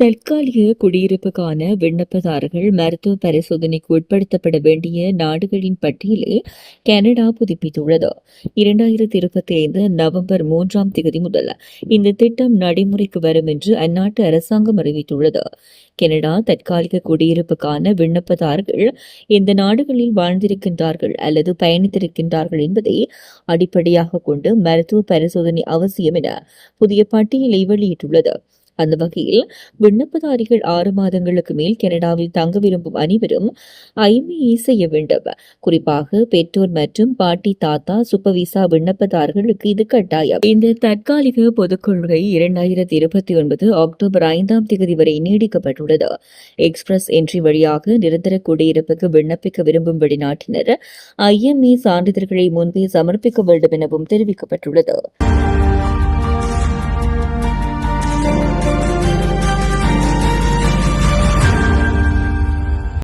தற்காலிக குடியிருப்புக்கான விண்ணப்பதாரர்கள் மருத்துவ பரிசோதனைக்கு உட்படுத்தப்பட வேண்டிய நாடுகளின் பட்டியலை கனடா புதுப்பித்துள்ளது. இரண்டாயிரத்தி இருபத்தி ஐந்து நவம்பர் மூன்றாம் தேதி முதல் இந்த திட்டம் நடைமுறைக்கு வரும் என்று அந்நாட்டு அரசாங்கம் அறிவித்துள்ளது. கனடா தற்காலிக குடியிருப்புக்கான விண்ணப்பதாரர்கள் இந்த நாடுகளில் வாழ்ந்திருக்கின்றார்கள் அல்லது பயணித்திருக்கின்றார்கள் என்பதை அடிப்படையாக கொண்டு மருத்துவ பரிசோதனை அவசியம் என புதிய பட்டியலை வெளியிட்டுள்ளது. அந்த வகையில் விண்ணப்பதாரிகள் ஆறு மாதங்களுக்கு மேல் கனடாவில் தங்க விரும்பும் அனைவரும் ஐமிஇ செய்ய வேண்டும். குறிப்பாக பெற்றோர் மற்றும் பாட்டி தாத்தா சுப்பவிசா விண்ணப்பதாரர்களுக்கு இது கட்டாயம். இந்த தற்காலிக பொதுக்கொள்கை இரண்டாயிரத்தி இருபத்தி ஒன்பது அக்டோபர் ஐந்தாம் தேதி வரை நீடிக்கப்பட்டுள்ளது. எக்ஸ்பிரஸ் என்ட்ரி வழியாக நிரந்தர குடியிருப்புக்கு விண்ணப்பிக்க விரும்பும் வெளிநாட்டினர் ஐஎம்இ சான்றிதழ்களை முன்பே சமர்ப்பிக்க வேண்டும் எனவும் தெரிவிக்கப்பட்டுள்ளது.